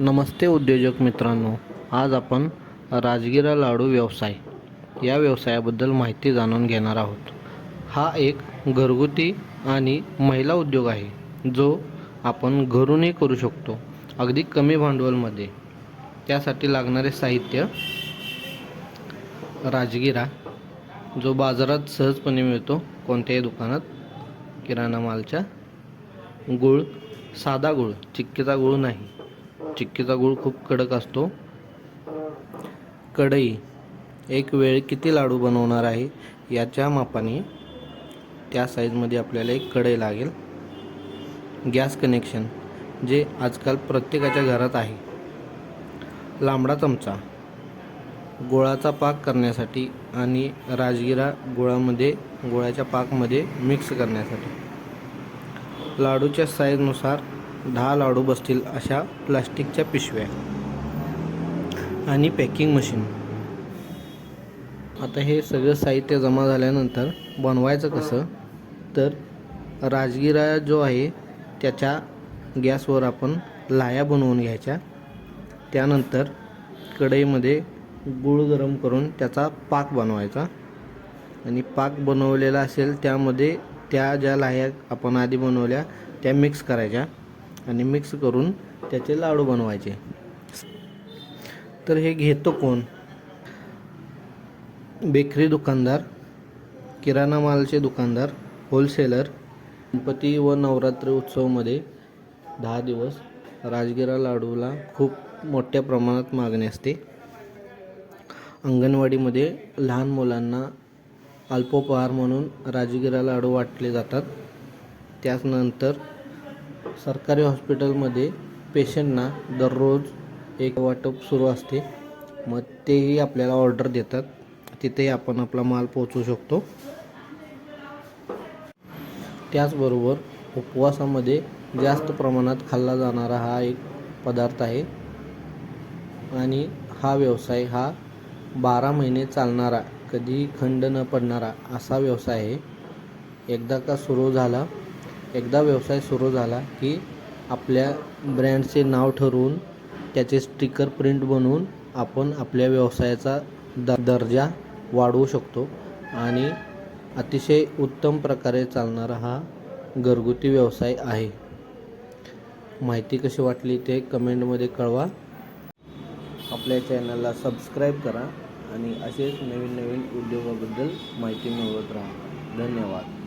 नमस्ते उद्योजक मित्रांनो आज आपण राजगिरा लाडू व्यवसाय या व्यवसायाबद्दल माहिती जाणून घेणार आहोत. हा एक घरगुती आणि महिला उद्योग आहे जो आपण घरूनही करू शकतो अगदी कमी भांडवलमध्ये. त्यासाठी लागणारे साहित्य राजगिरा जो बाजारात सहजपणे मिळतो कोणत्याही दुकानात किराणा मालच्या गूळ साधा गूळ चिक्कीचा गूळ नाही. चिक्कीचा गूळ खूप कडक असतो. कढई एक वेळ किती लाडू बनवणार आहे याच्या मापाने त्या साईजमध्ये आपल्याला एक कढई लागेल. गॅस कनेक्शन जे आजकाल प्रत्येकाच्या घरात आहे. लांबडा चमचा. गोळाचा पाक करण्यासाठी आणि राजगिरा गोळामध्ये गोळ्याच्या पाकमध्ये मिक्स करण्यासाठी. लाडूच्या साईजनुसार दहा लाडू बसतील अशा प्लास्टिकच्या पिशव्या आणि पॅकिंग मशीन. आता हे सगळं साहित्य जमा झाल्यानंतर बनवायचं कसं? तर राजगिरा जो आहे त्याच्या गॅसवर आपण लाया बनवून घ्यायच्या. त्यानंतर कढईमध्ये गूळ गरम करून त्याचा पाक बनवायचा. आणि पाक बनवलेला असेल त्यामध्ये त्या ज्या लाह्या आपण आधी बनवल्या त्या मिक्स करायच्या. आणि मिक्स करून त्याचे लाडू बनवायचे. तर हे घेतो कोण? बेकरी दुकानदार किराणा मालचे दुकानदार होलसेलर गणपती व नवरात्री उत्सवमध्ये दहा दिवस राजगिरा लाडूला खूप मोठ्या प्रमाणात मागणी असते. अंगणवाडीमध्ये लहान मुलांना अल्पोपहार म्हणून राजगिरा लाडू वाटले जातात. त्याचनंतर सरकारी हॉस्पिटलमध्ये पेशंटना दररोज एक वाटप सुरू असते. मग तेही आपल्याला ऑर्डर देतात. तिथेही आपण आपला माल पोचवू शकतो. त्याचबरोबर उपवासामध्ये जास्त प्रमाणात खाल्ला जाणारा हा एक पदार्थ आहे. आणि हा व्यवसाय हा बारा महिने चालणारा कधीही खंड न पडणारा असा व्यवसाय आहे. एकदा का सुरू झाला एकदा व्यवसाय सुरू झाला की आपल्या ब्रँडचे नाव ठरवून त्याचे स्टिकर प्रिंट बनवून आपण आपल्या व्यवसायाचा द दर्जा वाढवू शकतो. आणि अतिशय उत्तम प्रकारे चालणारा हा घरगुती व्यवसाय आहे. माहिती कशी वाटली ते कमेंटमध्ये कळवा. आपल्या चॅनलला सबस्क्राईब करा आणि असेच नवीन नवीन उद्योगाबद्दल माहिती मिळवत राहा. धन्यवाद.